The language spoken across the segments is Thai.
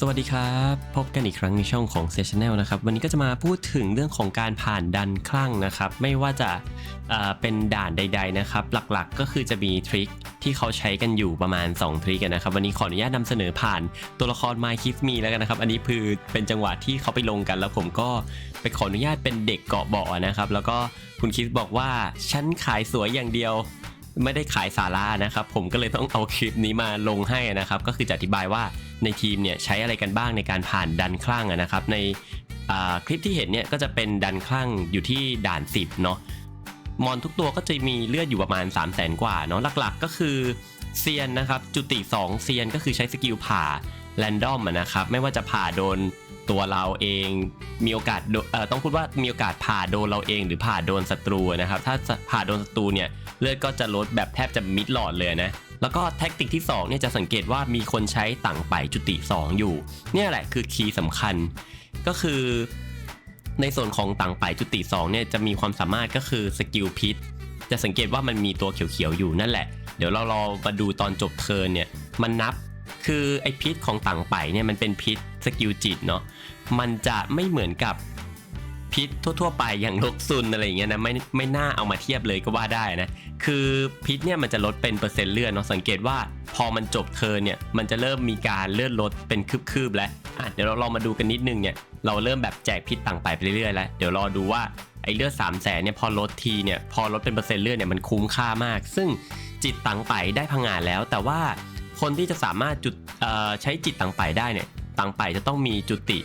สวัสดีครับ พบกันอีกครั้งในช่องของ s e s s i o n a l นะครับ วันนี้ก็จะมาพูดถึงเรื่องของการผ่านดันคลั่งนะครับ ไม่ว่าจะเเป็นด่านใด ๆ นะครับ หลักๆก็คือจะมีทริคที่เขาใช้กันอยู่ประมาณ 2 ทริคกันนะครับ วันนี้ขออนุญาตนำเสนอผ่านตัวละคร My Kiss Me แล้วกันนะครับ อันนี้คือเป็นจังหวะที่เขาไปลงกัน แล้วผมก็ไปขออนุญาตเป็นเด็กเกาะเบาะนะครับ แล้วก็คุณคิสบอกว่าฉันขายสวยอย่างเดียวไม่ได้ขายสาระนะครับ ผมก็เลยต้องเอาคลิปนี้มาลงให้นะครับ ก็คือจะอธิบายว่า ในทีมเนี่ยใช้อะไรกันบ้างในการผ่านดันคลั่งอะนะครับในคลิปที่เห็นเนี่ยก็จะเป็นดันคลั่งอยู่ที่ด่าน 10เนาะมอนทุกตัวก็จะมีเลือดอยู่ประมาณ 3 0 0แสนกว่าเนาะหลักๆ ก็คือเซียนนะครับจุติ 2 เซียนก็คือใช้สกิลผ่าแรนดอมนะครับไม่ว่าจะผ่าโดนตัวเราเองมีโอกาสต้องพูดว่ามีโอกาสผ่าโดนเราเองหรือผ่าโดนศัตรูนะครับถ้าผ่าโดนศัตรูเนี่ยเลือดก็จะลดแบบแทบจะมิดหลอดเลยนะ แล้วก็แท็กติกที่2เนี่ยจะสังเกตว่ามีคนใช้ต่างไปจุติ 2 อยู่ เนี่ยแหละคือคีย์สำคัญ ก็คือในส่วนของต่างไปจุติ 2 เนี่ยจะมีความสามารถก็คือสกิลพิษจะสังเกตว่ามันมีตัวเขียวๆอยู่นั่นแหละ เดี๋ยวเรารอมาดูตอนจบเทิร์นเนี่ยมันนับคือไอพิษของต่างไปเนี่ยมันเป็นพิษสกิลจิตเนาะมันจะไม่เหมือนกับ พิษทั่ว ๆ ไปอย่างลกซุนอะไรอย่างเงี้ยนะไม่ไม่น่าเอามาเทียบเลยก็ว่าได้นะ คือพิษเนี่ยมันจะลดเป็นเปอร์เซ็นต์เลือดเนาะสังเกตว่าพอมันจบเทิร์นเนี่ยมันจะเริ่มมีการเลือดลดเป็นคืบๆแล้วอะเดี๋ยวเราลองมาดูกันนิดนึงเนี่ยเราเริ่มแบบแจกพิษต่างไปไปเรื่อยๆแล้วเดี๋ยวรอดูว่าไอ้เลือด3 0 0แสนเนี่ยพอลดทีเนี่ยพอลดเป็นเปอร์เซ็นต์เลือดเนี่ยมันคุ้มค่ามาก ซึ่งจิตต่างไปได้พังงานแล้ว แต่ว่าคนที่จะสามารถจุดใช้จิตต่างไปได้เนี่ยต่างไปจะต้องมีจุติ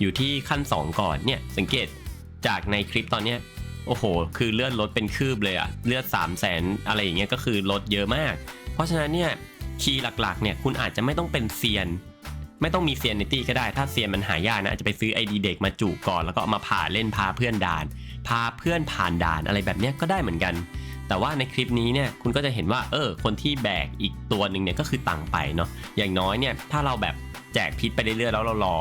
อยู่ที่ขั้น 2 ก่อนเนี่ยสังเกต จากในคลิปตอนเนี้ยโอ้โห คือเลือดลดเป็นคืบเลยอะเลือด 3 0 0แสนอะไรอย่างเงี้ยก็คือลดเยอะมาก เพราะฉะนั้นเนี่ยคีย์หลักๆเนี่ยคุณอาจจะไม่ต้องเป็นเซียน ไม่ต้องมีเซียนในตี้ก็ได้ถ้าเซียนมันหายากนะอาจจะไปซื้อไอดีเด็กมาจุก่อนแล้วก็เอามาผ่าเล่นพาเพื่อนด่าน พาเพื่อนผ่านด่านอะไรแบบเนี้ยก็ได้เหมือนกัน แต่ว่าในคลิปนี้เนี่ยคุณก็จะเห็นว่าเออคนที่แบกอีกตัวหนึ่งเนี่ยก็คือตังไปเนาะอย่างน้อยเนี่ยถ้าเราแบบแจกพิษไปเรื่อยๆแล้วเรารอ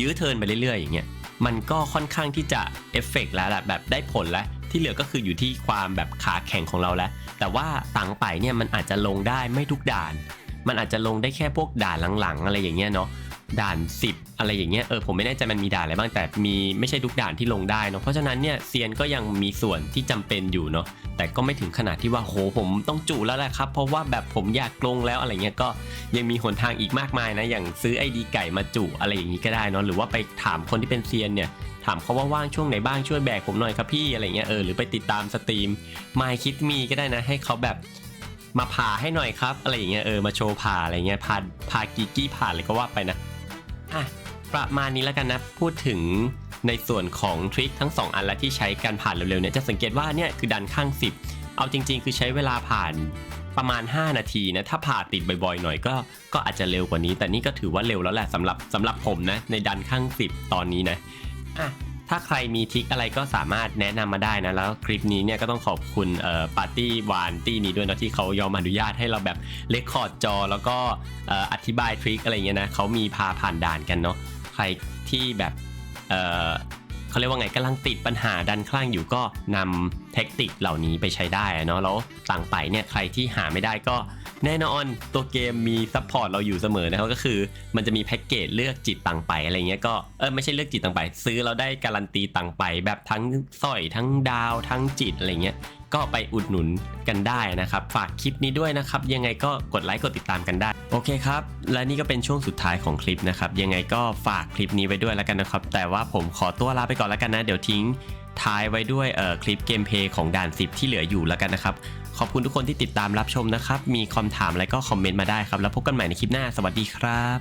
ยื้อเทินไปเรื่อยๆอย่างเงี้ย มันก็ค่อนข้างที่จะเอฟเฟกต์แล้วแหละแบบได้ผลแล้ว ที่เหลือก็คืออยู่ที่ความแบบขาแข็งของเราแล้ว แต่ว่าตังไปเนี่ยมันอาจจะลงได้ไม่ทุกด่าน มันอาจจะลงได้แค่พวกด่านหลังๆ อะไรอย่างเงี้ยเนาะ ด่าน 10 อะไรอย่างเงี้ยเออผมไม่แน่ใจมันมีด่านอะไรบ้างแต่มีไม่ใช่ทุกด่านที่ลงได้เนาะเพราะฉะนั้นเนี่ยเซียนก็ยังมีส่วนที่จำเป็นอยู่เนาะแต่ก็ไม่ถึงขนาดที่ว่าโหผมต้องจุแล้วแหละครับ เพราะว่าแบบผมอยากลงแล้วอะไรเงี้ยก็ยังมีหนทางอีกมากมายนะอย่างซื้อไอดีไก่มาจุอะไรอย่างงี้ก็ได้เนาะหรือว่าไปถามคนที่เป็นเซียนเนี่ยถามเขาว่าว่างช่วงไหนบ้างช่วยแบกผมหน่อยครับพี่อะไรเงี้ยเออหรือไปติดตามสตรีม My Kid Me ก็ได้นะ ให้เขาแบบมาผ่าให้หน่อยครับ อะไรอย่างเงี้ยเออมาโชว์ผ่าอะไรเงี้ยพาพากีกี้ผ่าอะไรก็ว่าไปนะ อะประมาณนี้แล้วกันนะ พูดถึงในส่วนของทริคทั้ง 2 อันและที่ใช้การผ่านเร็วๆเนี่ยจะสังเกตว่าเนี่ยคือดันข้าง 10 เอาจริง ๆ คือใช้เวลาผ่านประมาณ 5 นาทีนะถ้าผ่าติดบ่อยๆ หน่อยก็ก็อาจจะเร็วกว่านี้ แต่นี่ก็ถือว่าเร็วแล้วแหละสำหรับสำหรับผมนะในดันข้าง 10 ตอนนี้นะอะ ถ้าใครมีทริคอะไรก็สามารถแนะนำมาได้นะ แล้วคลิปนี้เนี่ยก็ต้องขอบคุณเอ่อปาร์ตี้วานตี้นี้ด้วยนะที่เขายอมอนุญาตให้เราแบบเลคคอร์ดจอ แล้วก็เอ่ออธิบายทริคอะไรเงี้ยนะเขามีพาผ่านด่านกันเนาะใครที่แบบ เขาเรียกว่าไงกำลังติดปัญหาดันคลั่งอยู่ก็นำเทคนิคเหล่านี้ไปใช้ได้เนาะแล้วต่างไปเนี่ยใครที่หาไม่ได้ก็แน่นอนตัวเกมมีซัพพอร์ตเราอยู่เสมอนะครับก็คือ มันจะมีแพ็กเกจเลือกจิตต่างไปอะไรเงี้ยก็เออไม่ใช่เลือกจิตต่างไป ซื้อเราได้การันตีต่างไป แบบทั้งสร้อยทั้งดาวทั้งจิตอะไรเงี้ย ก็ไปอุดหนุนกันได้นะครับ ฝากคลิปนี้ด้วยนะครับ ยังไงก็กดไลค์กดติดตามกันได้ โอเคครับ และนี่ก็เป็นช่วงสุดท้ายของคลิปนะครับ ยังไงก็ฝากคลิปนี้ไว้ด้วยแล้วกันนะครับ แต่ว่าผมขอตัวลาไปก่อนแล้วกันนะ เดี๋ยวทิ้งท้ายไว้ด้วยเอ่อคลิปเกมเพย์ของด่าน 10 ที่เหลืออยู่แล้วกันนะครับ ขอบคุณทุกคนที่ติดตามรับชมนะครับ มีคำถามอะไรก็คอมเมนต์มาได้ครับ แล้วพบกันใหม่ในคลิปหน้า สวัสดีครับ